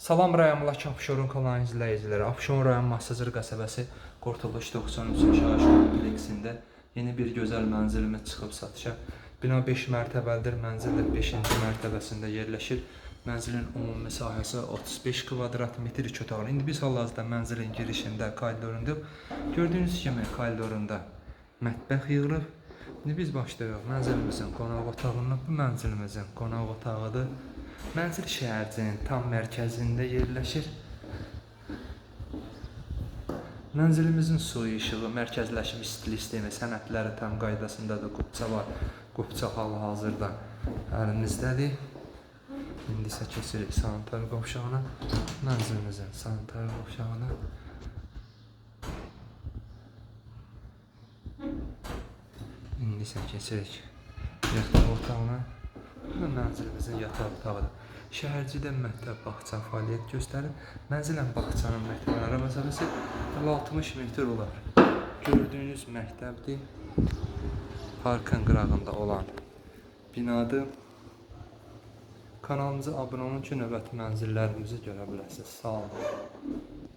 Salam rayonundakı Abşeron kanalının izləyiciləri. Abşeron rayon Masazır qəsəbəsi Qurtuluş 93 yaşayış kompleksində yeni bir gözəl mənzilimiz çıxıb satışa. Bina 5 mərtəbəlidir. Mənzil də 5-ci mərtəbəsində yerləşir. Mənzilin ümumi sahəsi 35 kvadrat metr iki otaqlı. İndi biz hal-hazırda mənzilin girişində koridorundayıq. Gördüyünüz kimi koridorunda mətbəx yığılıb. İndi biz başlayırıq mənzilimizin qonaq otağından. Bu mənzilimizin qonaq otağıdır. Mənzil şəhərcinin tam mərkəzində yerləşir. Mənzilimizin su işığı, mərkəzləşmiş stil sistemi, sənədləri tam qaydasındadır. Qubça var. Qubça hal-hazırda əlimizdədir. İndi isə keçirik sanitar qovşağına. Mənzilimizin sanitar qovşağına. İndi isə keçirik yataq otağına. Mənzilimizin yataq otağıdır. Şəhərcidə məktəb bağça fəaliyyət göstərir. Mənzilən bağçanın məktəbə məsafəsi 60 metr olar. Gördüyünüz məktəbdir. Parkın qırağında olan binadır. Kanalımıza abunə olun ki, növbəti mənzillərimizi görə biləsiniz. Sağ olun.